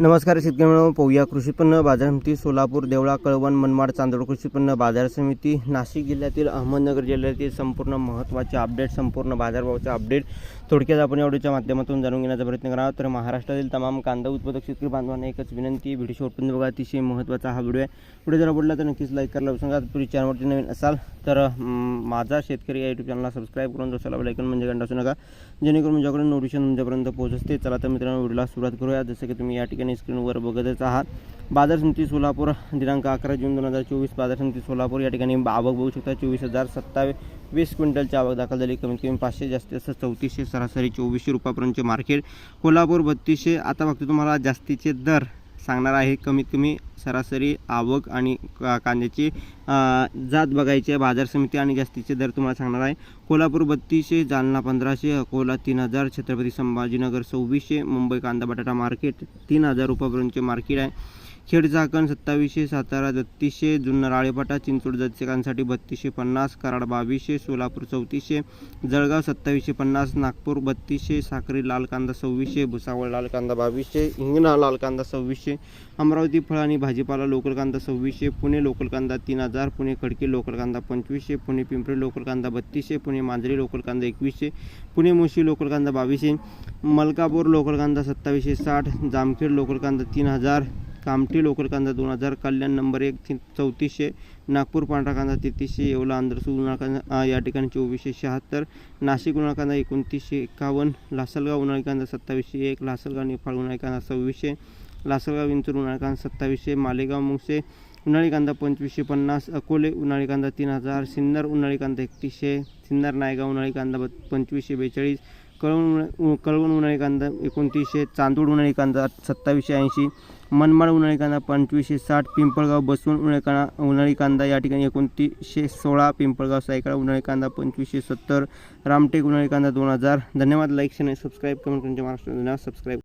नमस्कार शेतकरी मित्रांनो पाहूया कृषी उत्पन्न बाजार समिती सोलापूर देवळा कळवण मनमाड चांदोड कृषी उत्पन्न बाजार समिती नाशिक जिल्ह्यातील अहमदनगर जिल्ह्यातील संपूर्ण महत्त्वाचे अपडेट संपूर्ण बाजारभावाचे अपडेट थोडक्यात आपण या व्हिडिओच्या माध्यमातून जाणून घेण्याचा प्रयत्न करा तर महाराष्ट्रातील तमाम कांदा उत्पादक शेतकरी बांधवांना एकच विनंती व्हिडिओ शेवटपर्यंत बघा अतिशय महत्त्वाचा हा व्हिडिओ आहे. व्हिडिओ जर आवडला तर नक्कीच लाईक करायला सांगा पुढे चॅनलवरती नवीन असाल तर माझा शेतकरी या यूट्यूब चॅनलला सबस्क्राईब करून दुसऱ्याला बेलायकन म्हणजे घंटा असू नका. जेणेकरून माझ्याकडून नोटिफिकेशन तुमच्यापर्यंत पोहोचते. चला तर मित्रांनो व्हिडिओला सुरुवात करूया. जसं की तुम्ही या ठिकाणी स्क्रीनवर बघतच आहात. बाजार समिती सोलापूर दिनांक अकरा जून दोन हजार चोवीस बाजार समिती सोलापूर या ठिकाणी आवक बघू शकता. चोवीस हजार सत्तावीस वीस क्विंटलची आवक दाखल झाली. कमीत कमी पाचशे जास्तीत जास्त चौतीसशे सरासरी चोवीसशे रुपयापर्यंतचे मार्केट कोल्हापूर बत्तीसशे. आता फक्त तुम्हाला जास्तीचे दर सांगणार आहे. कमीत कमी सरासरी आवक आणि का- कांद्याची जात बघायची आहे. बाजार समिती आणि जास्तीचे दर तुम्हाला सांगणार आहे. कोल्हापूर बत्तीसशे जालना पंधराशे अकोला तीन हजार छत्रपती संभाजीनगर सव्वीसशे मुंबई कांदा बटाटा मार्केट तीन हजार रुपयापर्यंतचे मार्केट आहे. खेड चाकण सत्तावीसशे सातारा बत्तीसशे जुन्नर आळेपाटा चिंचवड दत्तकांसाठी बत्तीसशे पन्नास कराड बावीसशे सोलापूर चौतीसशे जळगाव सत्तावीसशे पन्नास नागपूर बत्तीसशे साखरी लाल कांदा सव्वीसशे भुसावळ लाल कांदा बावीसशे हिंगणा लाल कांदा सव्वीसशे अमरावती फळ आणि भाजीपाला लोकल कांदा सव्वीसशे पुणे लोकल कांदा तीन हजार पुणे खडकी लोकल कांदा पंचवीसशे पुणे पिंपरी लोकल कांदा बत्तीसशे पुणे मांजरी लोकल कांदा एकवीसशे पुणे मुशी लोकल कांदा बावीसशे मलकापूर लोकल कांदा सत्तावीसशे साठ जामखेड लोकल कांदा तीन हजार कामठी लोकल कांदा दोन हजार कल्याण नंबर एक चौतीसशे नागपूर पांढरा कांदा तेहतीसशे येवला आंध्रसूर उन्हाळ कांदा या ठिकाणी चोवीसशे शहात्तर नाशिक उन्हाळ कांदा एकोणतीसशे एकावन्न लासलगाव उन्हाळी कांदा सत्तावीसशे एक लासलगाव नेफाळ उन्हाळी कांदा सव्वीसशे लासलगाव विंचूर उन्हाळी कांदा सत्तावीसशे मालेगाव मुंगसे उन्हाळी कांदा पंचवीसशे पन्नास अकोले उन्हाळी कांदा तीन हजार सिन्नर उन्हाळी कांदा एकतीसशे सिन्नर नायगाव उन्हाळी कांदा पंचवीसशे बेचाळीस कळवण कळवण उन्हाळी कांदा एकोणतीसशे चांदूड उन्हाळी कांदा सत्तावीसशे ऐंशी मनमाड उन्हाळी कांदा पंचवीसशे साठ पिंपळगाव बसवून उन्हाळी कांदा उन्हाळी कांदा या ठिकाणी एकोणतीसशे सोळा पिंपळगाव सायकाळा उन्हाळी कांदा पंचवीसशे सत्तर रामटेक उन्हाळी कांदा दोन हजार. धन्यवाद लाईक शेअर सबस्क्राईब करून करून महाराष्ट्र धन्यवाद सबस्क्राईब